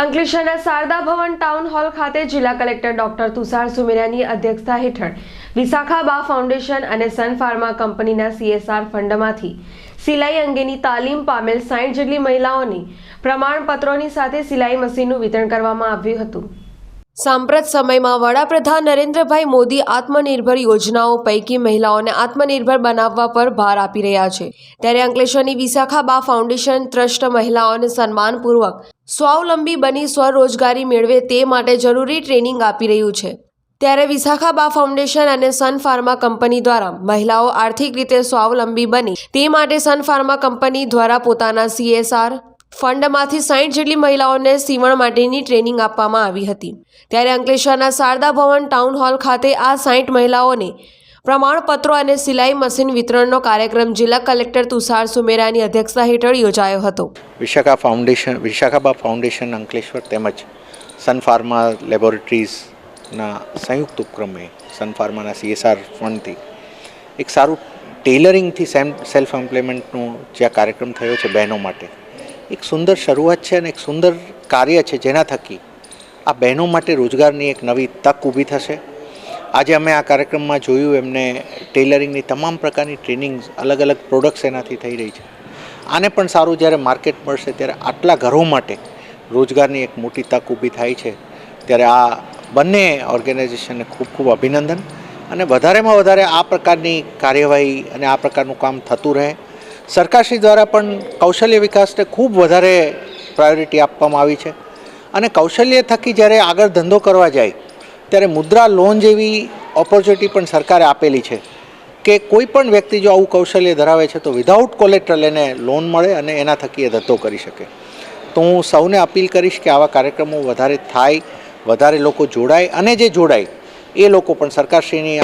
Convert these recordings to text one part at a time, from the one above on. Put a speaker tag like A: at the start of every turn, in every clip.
A: અંકલેશ્વરના શારદા ભવન town hall ખાતે જિલ્લા કલેક્ટર ડોક્ટર તુષાર સુમેરિયાની અધ્યક્ષતા હેઠળ વિશાખાબા ફાઉન્ડેશન અને સન ફાર્મા કંપનીના સીએસઆર ફંડમાંથી સિલાઈ અંગેની તાલીમ પામેલ સાઠ જેટલી મહિલાઓને પ્રમાણપત્રોની સાથે સિલાઈ મશીનનું વિતરણ કરવામાં આવ્યું હતું. સાંપ્રત સમયમાં વડાપ્રધાન નરેન્દ્રભાઈ મોદી આત્મનિર્ભર યોજનાઓ પૈકી મહિલાઓને આત્મનિર્ભર બનાવવા પર ભાર આપી રહ્યા છે. ત્યારે અંકલેશ્વરની વિશાખાબા ફાઉન્ડેશન ટ્રસ્ટ મહિલાઓને સન્માનપૂર્વક સ્વાવલંબી બની સ્વરોજગારી મેળવે તે માટે જરૂરી ટ્રેનિંગ આપી રહ્યું છે. ત્યારે વિશાખાબા ફાઉન્ડેશન અને સન ફાર્મા કંપની દ્વારા મહિલાઓ આર્થિક રીતે સ્વાવલંબી બની તે માટે સન ફાર્મા કંપની દ્વારા પોતાના સીએસઆર ફંડમાંથી સાઠ જેટલી મહિલાઓને સીવણ માટેની ટ્રેનિંગ આપવામાં આવી હતી. ત્યારે અંકલેશ્વરના શારદા ભવન ટાઉન હોલ ખાતે આ સાઠ મહિલાઓને પ્રમાણપત્રો અને સિલાઈ મશીન વિતરણનો કાર્યક્રમ જિલ્લા કલેક્ટર તુષાર સુમેરાની અધ્યક્ષતા હેઠળ યોજાયો હતો.
B: વિશાખા ફાઉન્ડેશન, વિશાખાબા ફાઉન્ડેશન, અંકલેશ્વર તેમજ સન ફાર્મા લેબોરેટરીઝના સંયુક્ત ઉપક્રમે સન ફાર્માના સીએસઆર ફંડથી એક સારું ટેલરિંગથી સેમ, સેલ્ફ એમ્પ્લોયમેન્ટનો જે કાર્યક્રમ થયો છે બહેનો માટે. એક સુંદર શરૂઆત છે અને એક સુંદર કાર્ય છે જેના થકી આ બહેનો માટે રોજગારની એક નવી તક ઊભી થશે. આજે અમે આ કાર્યક્રમમાં જોયું એમને ટેલરિંગની તમામ પ્રકારની ટ્રેનિંગ અલગ અલગ પ્રોડક્ટ્સ એનાથી થઈ રહી છે. આને પણ સારું જ્યારે માર્કેટ મળશે ત્યારે આટલા ઘરો માટે રોજગારની એક મોટી તક ઊભી થાય છે. ત્યારે આ બંને ઓર્ગેનાઇઝેશનને ખૂબ ખૂબ અભિનંદન અને વધારેમાં વધારે આ પ્રકારની કાર્યવાહી અને આ પ્રકારનું કામ થતું રહે. સરકારશ્રી દ્વારા પણ કૌશલ્ય વિકાસને ખૂબ વધારે પ્રાયોરિટી આપવામાં આવી છે. અને કૌશલ્ય થકી જ્યારે આગળ ધંધો કરવા જાય ત્યારે મુદ્રા લોન જેવી ઓપોર્ચ્યુનિટી પણ સરકારે આપેલી છે કે કોઈ પણ વ્યક્તિ જો આવું કૌશલ્ય ધરાવે છે તો વિધાઉટ કોલેટ્રલ એને લોન મળે અને એના થકી એ ધંધો કરી શકે. તો હું સૌને અપીલ કરીશ કે આવા કાર્યક્રમો વધારે થાય, વધારે લોકો જોડાય અને જે જોડાય, એ લોકો પણ સરકારશ્રીની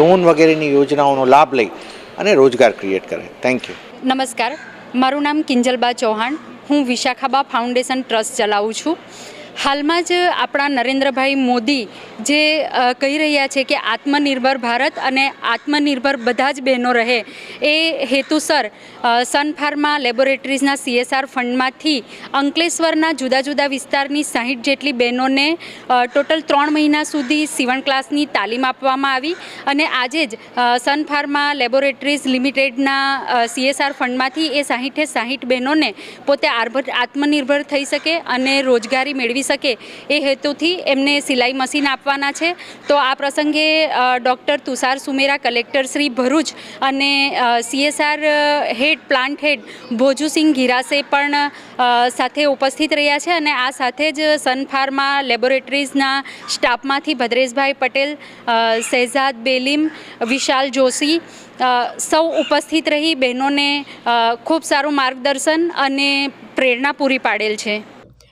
B: લોન વગેરેની યોજનાઓનો લાભ લઈ અને રોજગાર ક્રિએટ કરે. થેન્ક યુ
C: નમસ્કાર. મારું નામ કિંજલબા ચૌહાણ. હું વિશાખાબા ફાઉન્ડેશન ટ્રસ્ટ ચલાવું છું. હાલમાં જ આપણા નરેન્દ્રભાઈ મોદી જે કહી રહ્યા છે કે આત્મનિર્ભર ભારત અને આત્મનિર્ભર બધા જ બહેનો રહે, એ હેતુસર સન ફાર્મા લેબોરેટરીઝના સીએસઆર ફંડમાંથી અંકલેશ્વરના જુદા જુદા વિસ્તારની સાહીઠ જેટલી બહેનોને ટોટલ ત્રણ મહિના સુધી સીવણ ક્લાસની તાલીમ આપવામાં આવી અને આજે જ સન ફાર્મા લેબોરેટરીઝ લિમિટેડના સીએસઆર ફંડમાંથી એ સાહીઠે સાહીઠ બહેનોને પોતે આત્મનિર્ભર થઈ શકે અને રોજગારી મેળવી શકે એ હેતુથી એમને સિલાઈ મશીન આપવાના છે. તો આ પ્રસંગે ડૉક્ટર તુષાર સુમેરા, કલેક્ટર શ્રી ભરૂચ અને સીએસઆર હેડ, પ્લાન્ટ હેડ ભોજુસિંહ ગિરાસે પણ સાથે ઉપસ્થિત રહ્યા છે અને આ સાથે જ સન ફાર્મા લેબોરેટરીઝના સ્ટાફમાંથી ભદ્રેશભાઈ પટેલ શહેજાદ બેલીમ, વિશાલ જોશી સૌ ઉપસ્થિત રહી બહેનોને ખૂબ સારું માર્ગદર્શન અને પ્રેરણા પૂરી પાડેલ છે.